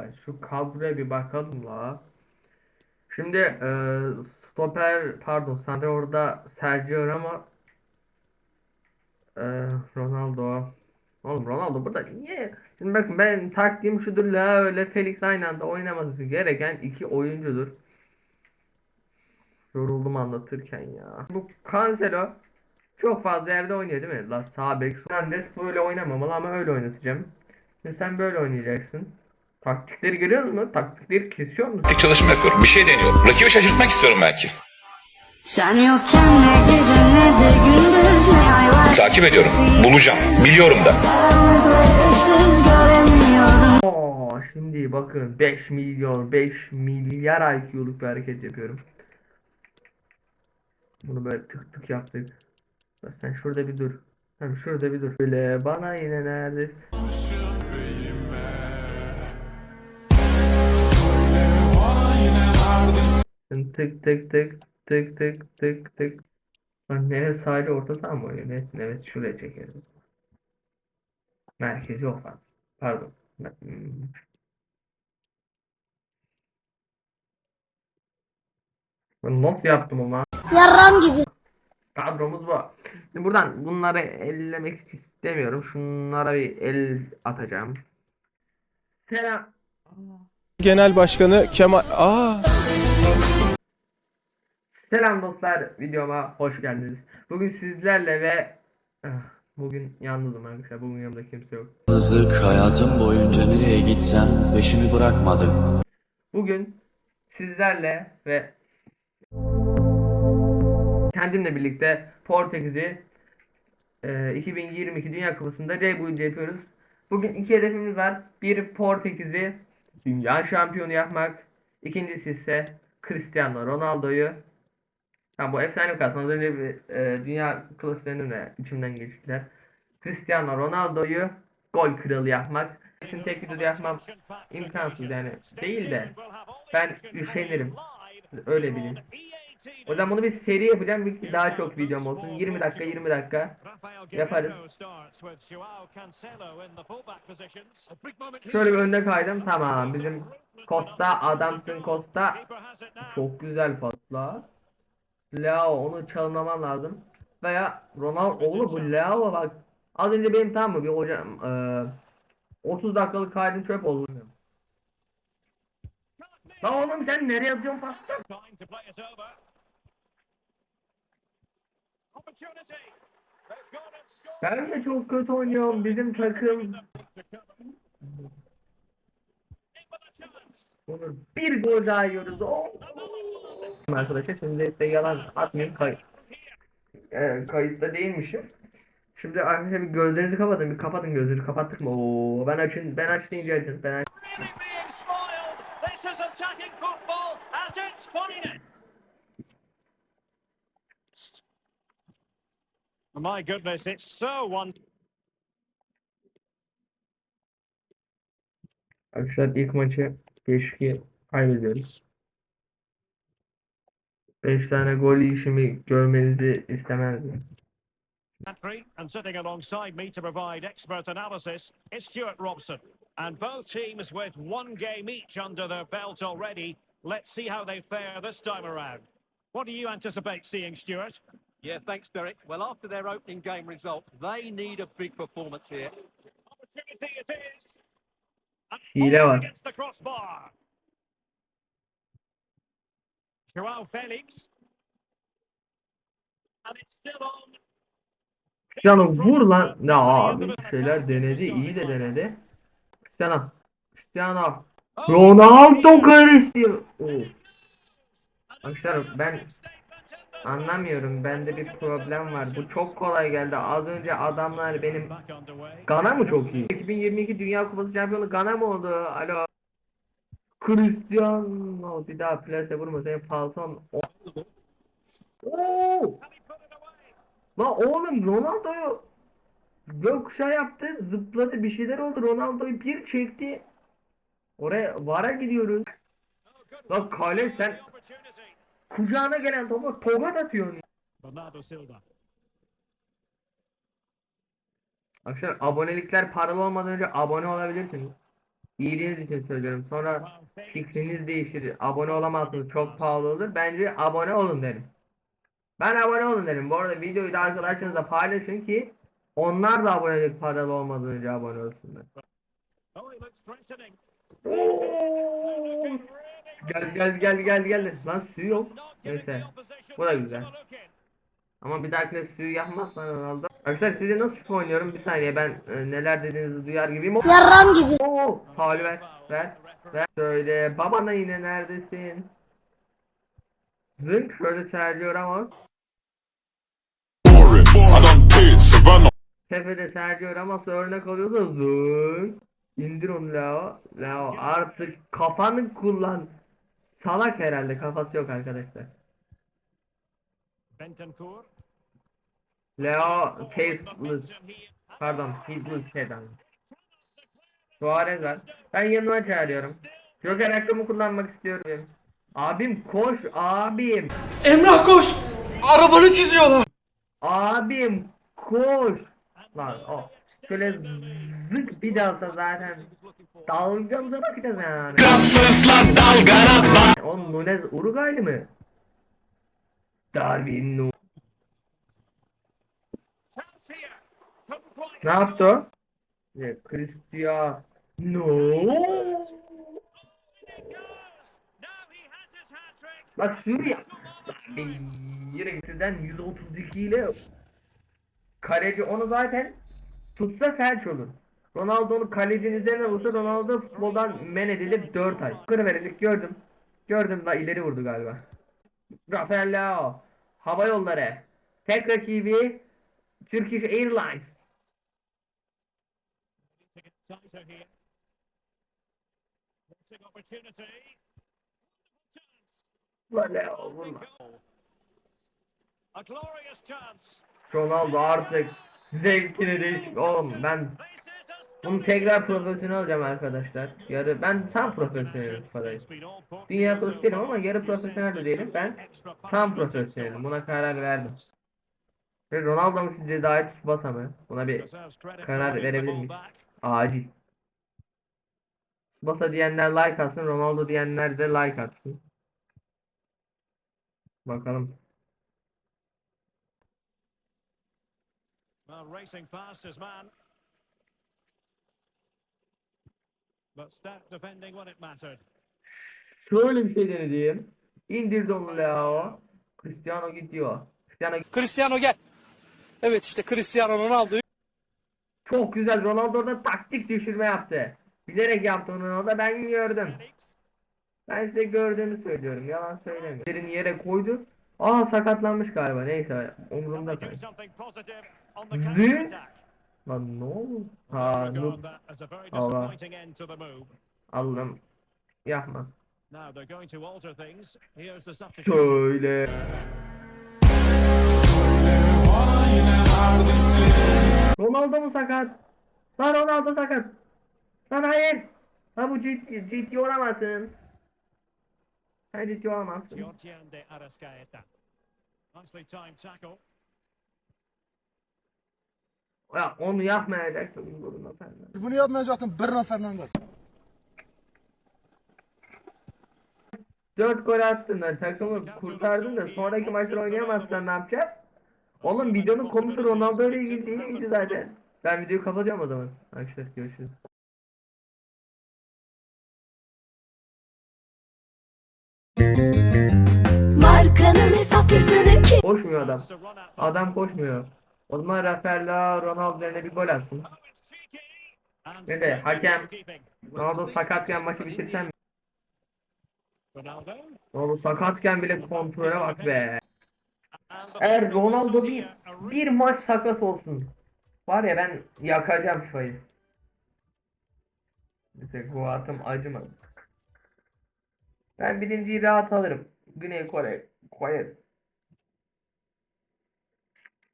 Ay, Şu kadroya bir bakalım la. Şimdi e, stoper pardon santrafor orada Sergio Ramos e, Ronaldo Oğlum Ronaldo burada niye? Şimdi bakın ben taktiğim şudur la öyle Felix aynı anda oynaması gereken iki oyuncudur. Yoruldum anlatırken ya. Bu Cancelo çok fazla yerde oynuyor değil mi? La sağ bek. Fernandes böyle oynamamalı ama öyle oynatacağım. Şimdi sen böyle oynayacaksın. Taktikleri görüyor musun? Taktikleri kesiyor musun? Taktik çalışma yapıyorum. Bir şey deniyorum. Rakibi şaşırtmak istiyorum belki. Sen yokken ne gece ne de gündüz ne ay var Takip ediyorum. Bulacağım. Biliyorum da. Oo, şimdi bakın 5 milyon 5 milyar IQ'luk bir hareket yapıyorum. Bunu böyle tık tık yaptık. Sen şurada bir dur. Sen şurada bir dur. Böyle bana yine nerede? Tık tık tık tık tık tık tık. Lan Neves sadece orta saha mı oynuyor? Neyse Neves şuraya çekeriz. Merkezi ofans. Pardon. Hmm. Ben nasıl yaptım ama? Yarram gibi Kadromuz bu. Şimdi buradan bunları ellemek istemiyorum. Şunlara bir el atacağım. Selam. Genel Başkanı Kemal... Aa! Selam dostlar. Videoma hoş geldiniz. Bugün sizlerle ve Ah, bugün yalnızım arkadaşlar. Bugün yanımda kimse yok. Yalnızlık hayatım boyunca nereye gitsem peşimi bırakmadı. Bugün sizlerle ve kendimle birlikte Portekiz'i e, 2022 Dünya Kupası'nda debut yapıyoruz. Bugün iki hedefimiz var. Bir Portekiz'i dünya şampiyonu yapmak. İkincisi ise Cristiano Ronaldo'yu Ha bu efsane bir kalsın. Az önce bir e, dünya klasörünü de içimden geçtiler. Cristiano Ronaldo'yu gol kralı yapmak. Şimdi tek videoda yapmam imkansız yani. Değil de ben üşenirim. Öyle bilin. O yüzden bunu bir seri yapacağım. Bir daha çok videom olsun. 20 dakika 20 dakika yaparız. Şöyle bir önde kaydım. Tamam. Bizim Costa adamsın Costa. Çok güzel paslar. Leo onu çalınlaman lazım. Veya Ronaldo oğlum bu Leo bak. Az önce benim tam mı bir hocam eee 30 dakikalık kaydım çöp oldu. Lan oğlum sen nereye atıyorsun pasta? Ben de çok kötü oynuyorum bizim takım. Onur bir gol daha yiyoruz. Oo. Arkadaşlar şimdi size yalan atmayayım kayıt. Ee, kayıtta değilmişim. Şimdi arkadaşlar bir gözlerinizi kapatın. Bir kapatın gözleri. Kapattık mı? Oo, ben açın. Ben aç deyince açın. Ben aç. My goodness, it's so one. Arkadaşlar ilk maçı 5-2 kaybediyoruz. 5 tane gol yiyişimi görmenizi istemezdim. And sitting alongside me to provide expert analysis is Stuart Robson. And both teams with one game each under their belt already. Let's see how they fare this time around. What do you anticipate seeing, Stuart? Yeah, thanks, Derek. Well, after their opening game result, they need a big performance here. Opportunity it is. And Hile forward var. against the crossbar. Joao Felix. And it's still on. Cristiano vur lan. Ya abi şeyler denedi. iyi de denedi. Cristiano. Cristiano. Oh, Ronaldo Cristiano. Of. Oh. Arkadaşlar ben anlamıyorum. Bende bir problem var. Bu çok kolay geldi. Az önce adamlar benim Gana mı çok iyi? 2022 Dünya Kupası şampiyonu Gana mı oldu? Alo. Cristiano bir daha plase vurma senin falson. Oo! La oğlum Ronaldo'yu gökkuşağı yaptı, zıpladı bir şeyler oldu. Ronaldo'yu bir çekti. Oraya vara gidiyoruz. La kale sen kucağına gelen topu tokat atıyorsun. Bernardo Silva. Arkadaşlar abonelikler paralı olmadan önce abone olabilirsiniz. iyiliğiniz için söylüyorum. Sonra fikriniz değişir. Abone olamazsınız. Çok pahalı olur. Bence abone olun derim. Ben abone olun derim. Bu arada videoyu da arkadaşlarınızla paylaşın ki onlar da abonelik paralı olmadan önce abone olsunlar. Oh. Gel gel gel gel gel. Lan su yok. Neyse. Bu da güzel. Ama bir dahakine suyu yapmazsan Ronaldo. Arkadaşlar size nasıl FIFA oynuyorum? Bir saniye ben e, neler dediğinizi duyar gibiyim. Yarram gibi. Oo, faul ver. Ver. Ver. Söyle babana yine neredesin? Zınk şöyle Sergio Ramos. Tepede Sergio Ramos örnek alıyorsa zınk. İndir onu Leo. Leo artık kafanı kullan. Salak herhalde kafası yok arkadaşlar. Bentancur. Leo faceless. Pardon, faceless şeyden. Suarez var. Ben yanıma çağırıyorum. Joker hakkımı kullanmak istiyorum. Abim koş abim. Emrah koş! Arabanı çiziyorlar. Abim koş. Lan o. Şöyle zık bir dalsa zaten dalgamıza bakacağız yani. O Nunez Uruguaylı mı? Darwin Nu- Chance here. Couldn't quite Ne yaptı o? Ya, Cristiano. Bak Suriye. Direksiden 132 ile kaleci onu zaten tutsa felç olur. Ronaldo'nun kalecinin üzerine vursa Ronaldo futboldan men edilir 4 ay. Verecek gördüm. Gördüm da ileri vurdu galiba. Rafael Leao. Hava yolları. Tek rakibi Turkish Airlines. Vurma. Chance. Ronaldo artık zevkine değişik. Oğlum ben bunu tekrar profesyonel alacağım arkadaşlar. Yarı ben tam profesyonelim parayı. Dünya koçu değilim ama yarı profesyonel de değilim. Ben tam profesyonelim. Buna karar verdim. Ve Ronaldo mu sizce daha iyi Tsubasa mı? Buna bir karar verebilir miyiz? Acil. Tsubasa diyenler like atsın. Ronaldo diyenler de like atsın. Bakalım. Well, racing past his man. But stout defending when it mattered. Şöyle bir şey deneyeyim. İndirdi onu Leo. Cristiano gidiyor. Cristiano Cristiano gel. Evet işte Cristiano Ronaldo. Çok güzel. Ronaldo orada taktik düşürme yaptı. Bilerek yaptı onu Ronaldo. Ben gördüm. Ben size gördüğümü söylüyorum. Yalan söylemiyorum. Yerini yere koydu. Aa sakatlanmış galiba. Neyse umurumda sanki. Counter-attack? Lan ne oldu? Ha very Allah. Allah'ım. Yapma. Şöyle. Ronaldo mu sakat? Lan Ronaldo sakat. Lan hayır. Lan bu ciddi, ciddi olamazsın. Sen ciddi olamazsın. Nicely timed tackle. Ya onu yapmayacaktın Bruno Fernandes. Bunu yapmayacaktın Bruno Fernandes. 4 gol attın da takımı kurtardın da sonraki maçta oynayamazsan ne yapacağız? Oğlum videonun konusu Ronaldo ile ilgili değil miydi zaten? Ben videoyu kapatacağım o zaman. Arkadaşlar görüşürüz. Markanın hesaplısını ki Koşmuyor adam. Adam koşmuyor. O zaman Rafael Ronaldo bir gol atsın. Ne de hakem. Ronaldo sakatken maçı bitirsen mi? Ronaldo. Sakatken bile kontrole bak be. Eğer Ronaldo bir, bir maç sakat olsun. Var ya ben yakacağım FIFA'yı. Neyse bu atım acımadı. Ben birinciyi rahat alırım. Güney Kore koyarız.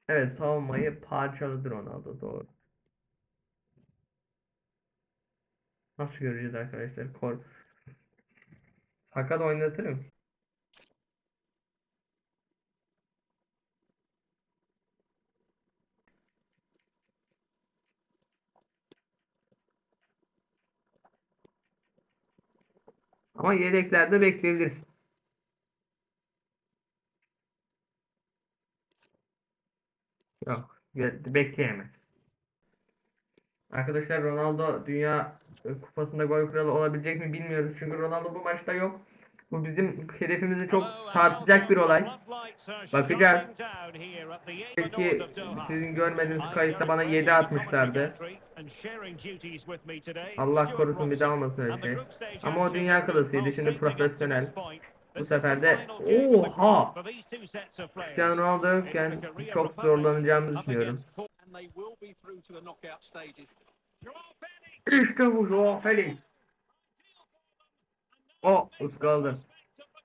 Evet savunmayı parçaladı Ronaldo doğru. Nasıl göreceğiz arkadaşlar? Kor Sakat oynatırım. Ama yedeklerde bekleyebiliriz. Yok, be- bekleyemez. Arkadaşlar Ronaldo Dünya Kupası'nda gol kralı olabilecek mi bilmiyoruz. Çünkü Ronaldo bu maçta yok. Bu bizim hedefimizi çok tartacak bir olay. Bakacağız. Belki sizin görmediğiniz kayıtta bana 7 atmışlardı. Allah korusun bir daha olmasın öyle şey. Ama o dünya klasıydı. Şimdi profesyonel. Bu sefer de oha! Cristiano Ronaldo yokken çok zorlanacağımızı düşünüyorum. İşte bu Joao Felix. O ıskaladı.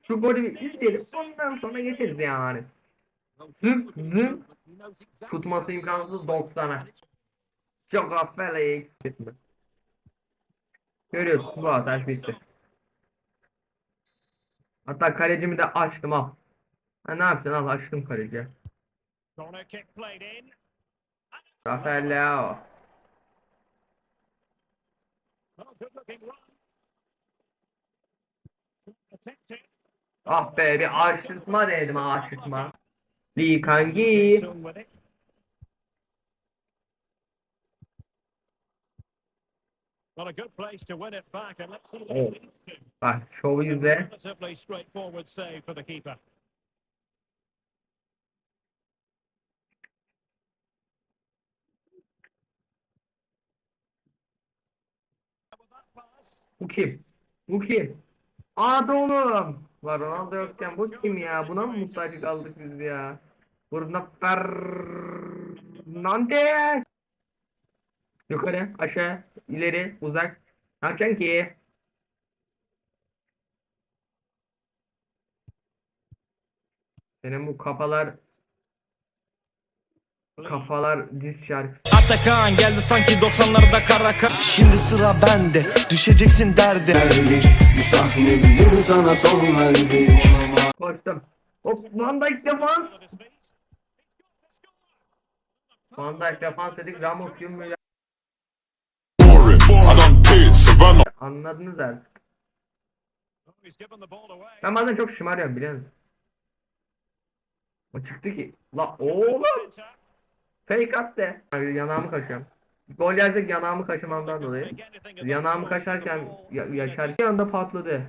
Şu golü bir izleyelim. Ondan sonra geçeriz yani. Zıp zıp. Tutması imkansız 90'a. Joao Felix. Bitme. Görüyorsun bu atak bitti. Hatta kalecimi de açtım al. Ha, ne yapacaksın al açtım kaleci. Rafael Leao. Ah be bir aşırtma dedim aşırtma. Lee Kang-gi. Soon with it. Well, a good place to win it back, and let's see what Oh. it leads to. Bak şovu izle. relatively straightforward save for the keeper. Bu kim? Bu kim? At oğlum. Var Ronaldo yokken bu kim ya? Buna mı muhtaç kaldık biz ya? Burada Fernandes. Yukarı, aşağı, ileri, uzak. Ne yapacaksın ki? Senin bu kafalar kafalar diz şarkısı. Atakan geldi sanki 90'larda kara Şimdi sıra bende düşeceksin derde Koştum. Hop Van Dijk defans. Van Dijk defans dedik Ramos gibi Anladınız artık. Away. Ben bazen çok şımarıyorum biliyor musun? O çıktı ki. La oğlum. Fake attı. Yanağımı kaşıyorum. Gol yersek yanağımı kaşımamdan dolayı. Yanağımı kaşarken ya, yaşar bir anda patladı.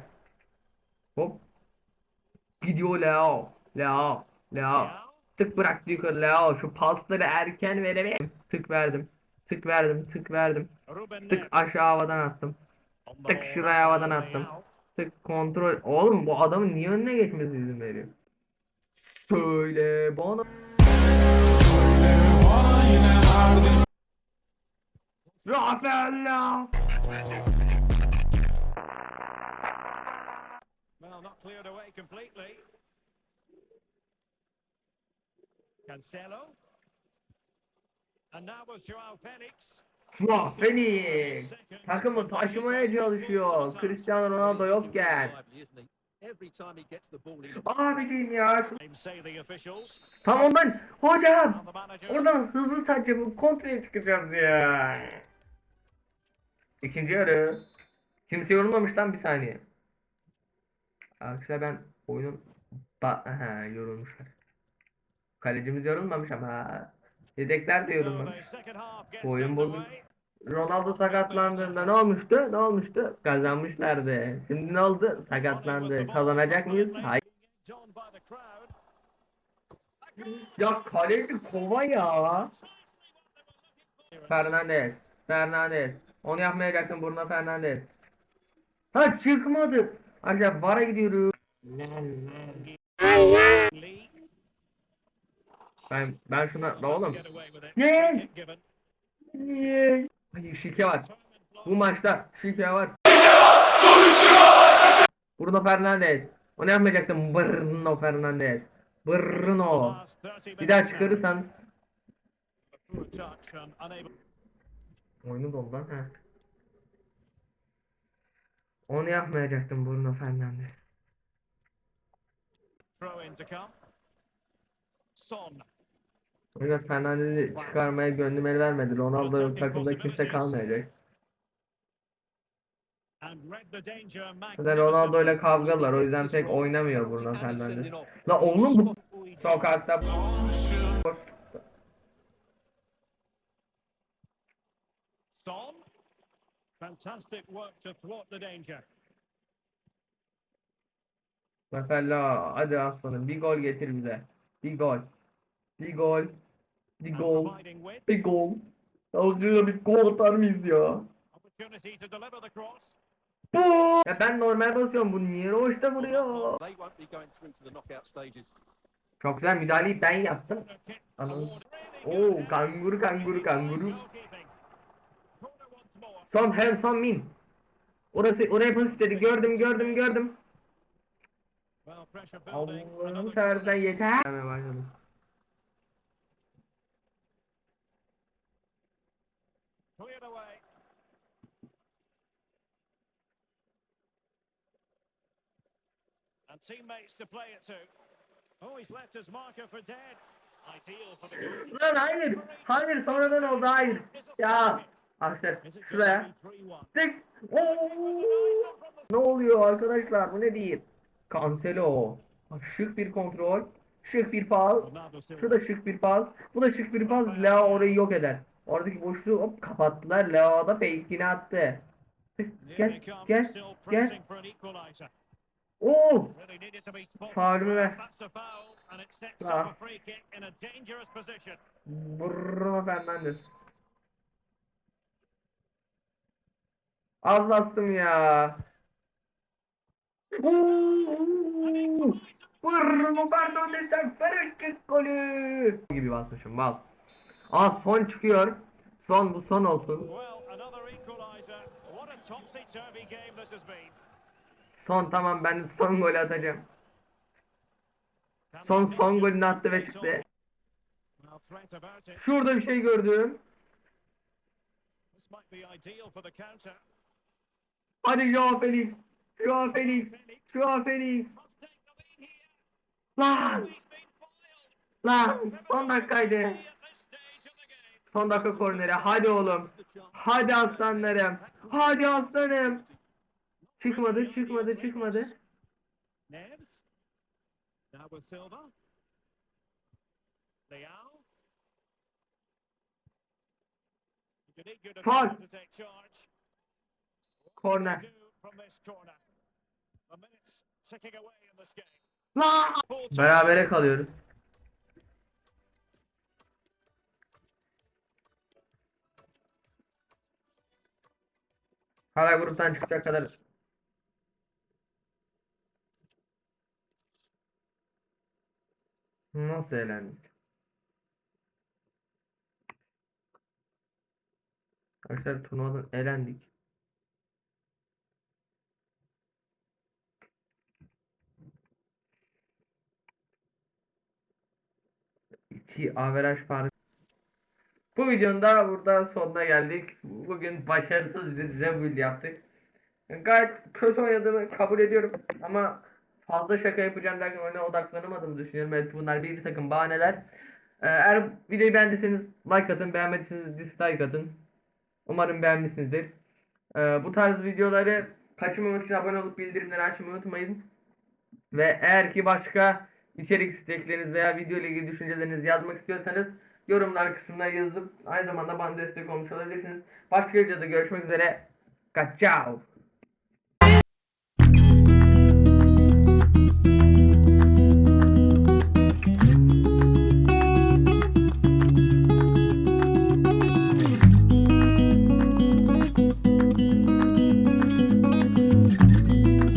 Hop. Gidiyor Leo. Leo. Leo. Tık bıraktı yukarı Leo. Şu pasları erken veremem. Tık verdim. Tık verdim. Tık verdim. Tık aşağı havadan attım. Tık şuraya havadan Rafael attım. Tık kontrol. Oğlum bu adamın niye önüne geçmesi izin veriyor? Söyle bana. Rafael Leao. Well, not cleared away completely. Cancelo. And now was Joao Felix. Joao Felix. Takımı taşımaya çalışıyor. Cristiano Ronaldo yokken. Abiciğim ya şu tam ondan hocam oradan hızlı taç yapıp kontraya çıkacağız ya. İkinci yarı. Kimse yorulmamış lan bir saniye. Arkadaşlar ben oyunun ba Aha, yorulmuşlar. Kalecimiz yorulmamış ama yedekler de Bu oyun bozuk. Ronaldo sakatlandığında ne olmuştu? Ne olmuştu? Kazanmışlardı. Şimdi ne oldu? Sakatlandı. Kazanacak mıyız? Hayır. Ya kaleci kova ya. Fernandez. Fernandez. Onu yapmayacaktın Bruno Fernandez. Ha çıkmadı. Acaba VAR'a gidiyoruz. Ben ben şuna da oğlum. Ne? Niye? Ay şike var. Bu maçta şike var. Bruno Fernandez. Onu yapmayacaktım Bruno Fernandez. Bruno. Last 30 Bir daha çıkarırsan unable. oyunu doldu ha. Onu yapmayacaktım Bruno Fernandes. Son. O yüzden Fernandes'i çıkarmaya gönlüm el vermedi. Ronaldo takımda kimse kalmayacak. Zaten Ronaldo ile kavgalar o yüzden pek oynamıyor Bruno Fernandes. La oğlum bu sokakta. Son. Fantastic work to thwart the danger. Mesela hadi aslanım bir gol getir bize. Bir gol. Bir gol. Bir gol. Bir gol. Ya bir gol atar mıyız ya? Cross. Ya ben normal basıyorum bu niye roşta vuruyor? Çok güzel müdahaleyi ben yaptım. Anladın. Oo kanguru kanguru kanguru. Son hem son min. Orası oraya pas istedi gördüm gördüm gördüm. Allah'ını seversen yeter. Hemen başladım. cleared away. And teammates to play it to. Oh, he's left his marker for dead. Ideal for the Lan hayır. Hayır sonradan oldu hayır. Ya. İt şuraya. going to be 3-1? Tık. Oo. Ne oluyor arkadaşlar bu ne değil? Cancelo. Şık bir kontrol. Şık bir pas. Şu da şık bir pas. Bu da şık bir pas. Leo orayı yok eder. Oradaki boşluğu hop kapattılar. Leo da fake'ini attı. Gel gel gel. Spotted. Faulümü ver. Position. Bruno Fernandes. Az bastım ya. Bruno Fernandes'ten frikik golü. Gibi basmışım bal. Aa son çıkıyor. Son bu son olsun. Well, another equaliser. What a topsy-turvy game this has been. Son tamam ben son golü atacağım. Son son golünü attı ve çıktı. Şurada bir şey gördüm. Hadi Joao Felix. Joao Felix. Joao Felix. Lan. Lan. Son dakikaydı. Son dakika korneri. Hadi oğlum. Hadi aslanlarım. Hadi aslanım. Çıkmadı, çıkmadı, çıkmadı. Neves. Now with Silva. Leao. Faul. corner. Time. Berabere kalıyoruz. Hala gruptan çıkacak kadar. Nasıl eğlendik? Arkadaşlar turnuvadan elendik. İki averaj farkı. Bu videonun da burada sonuna geldik. Bugün başarısız bir rebuild yaptık. Gayet kötü oynadığımı kabul ediyorum ama fazla şaka yapacağım derken oyuna odaklanamadığımı düşünüyorum. Evet bunlar bir takım bahaneler. Ee, Eğer videoyu beğendiyseniz like atın, beğenmediyseniz dislike atın. Umarım beğenmişsinizdir. Ee, bu tarz videoları kaçırmamak için abone olup bildirimleri açmayı unutmayın. Ve eğer ki başka içerik istekleriniz veya video ile ilgili düşüncelerinizi yazmak istiyorsanız yorumlar kısmına yazıp aynı zamanda bana destek olmuş olabilirsiniz. Başka videoda görüşmek üzere. Ciao.